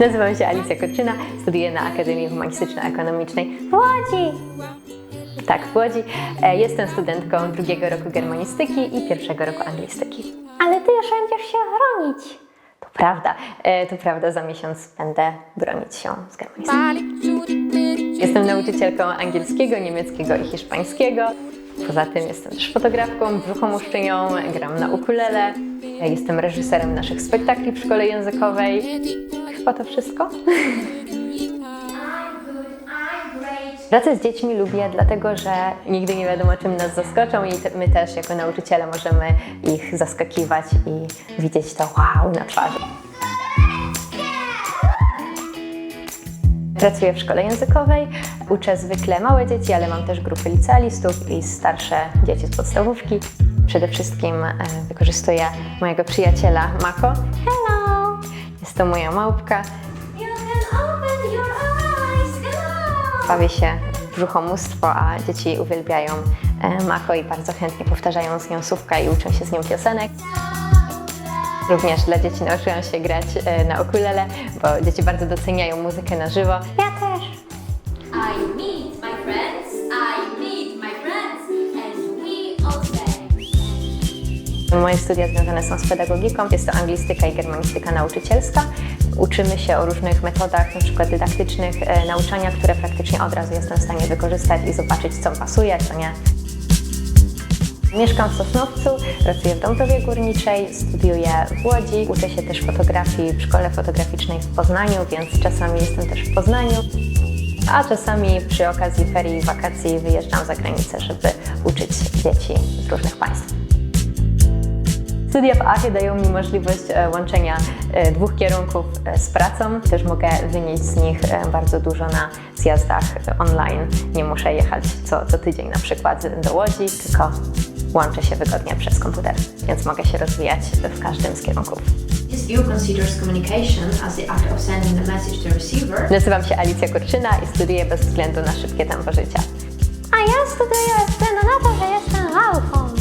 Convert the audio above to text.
Nazywam się Alicja Korczyna, studiuję na Akademii Humanistyczno-Ekonomicznej w Łodzi. Tak, w Łodzi. E, Jestem studentką drugiego roku germanistyki i pierwszego roku anglistyki. Ale ty już będziesz się bronić. To prawda, e, to prawda, za miesiąc będę bronić się z germanistyki. Jestem nauczycielką angielskiego, niemieckiego i hiszpańskiego. Poza tym jestem też fotografką, brzuchomuszczynią, gram na ukulele. Jestem reżyserem naszych spektakli w szkole językowej. Chyba to wszystko. Pracę z dziećmi lubię, dlatego że nigdy nie wiadomo, czym nas zaskoczą i my też jako nauczyciele możemy ich zaskakiwać i widzieć to wow na twarzy. Pracuję w szkole językowej, uczę zwykle małe dzieci, ale mam też grupy licealistów i starsze dzieci z podstawówki. Przede wszystkim e, wykorzystuję mojego przyjaciela Mako. To moja małpka. You can open your eyes. Hello. Bawię się w brzuchomóstwo, a dzieci uwielbiają e, Mako i bardzo chętnie powtarzają z nią słówka i uczą się z nią piosenek. Również dla dzieci nauczyłam się grać e, na ukulele, bo dzieci bardzo doceniają muzykę na żywo. Ja też. I meet my friends. I meet my friends. And we all. Moje studia związane są z pedagogiką. Jest to anglistyka i germanistyka nauczycielska. Uczymy się o różnych metodach, na przykład dydaktycznych e, nauczania, które praktycznie od razu jestem w stanie wykorzystać i zobaczyć, co pasuje, co nie. Mieszkam w Sosnowcu, pracuję w Dąbrowie Górniczej, studiuję w Łodzi, uczę się też fotografii w szkole fotograficznej w Poznaniu, więc czasami jestem też w Poznaniu, a czasami przy okazji ferii i wakacji wyjeżdżam za granicę, żeby uczyć dzieci z różnych państw. Studia w AFie dają mi możliwość e, łączenia e, dwóch kierunków e, z pracą. Też mogę wynieść z nich bardzo dużo na zjazdach online. Nie muszę jechać co, co tydzień na przykład do Łodzi, tylko łączę się wygodnie przez komputer, więc mogę się rozwijać w każdym z kierunków. This view considers communication as the act of sending a message to receiver Nazywam się Alicja Kurczyna i studiuję bez względu na szybkie tempo życia. A ja studiuję ze względu na to, że jestem małpką.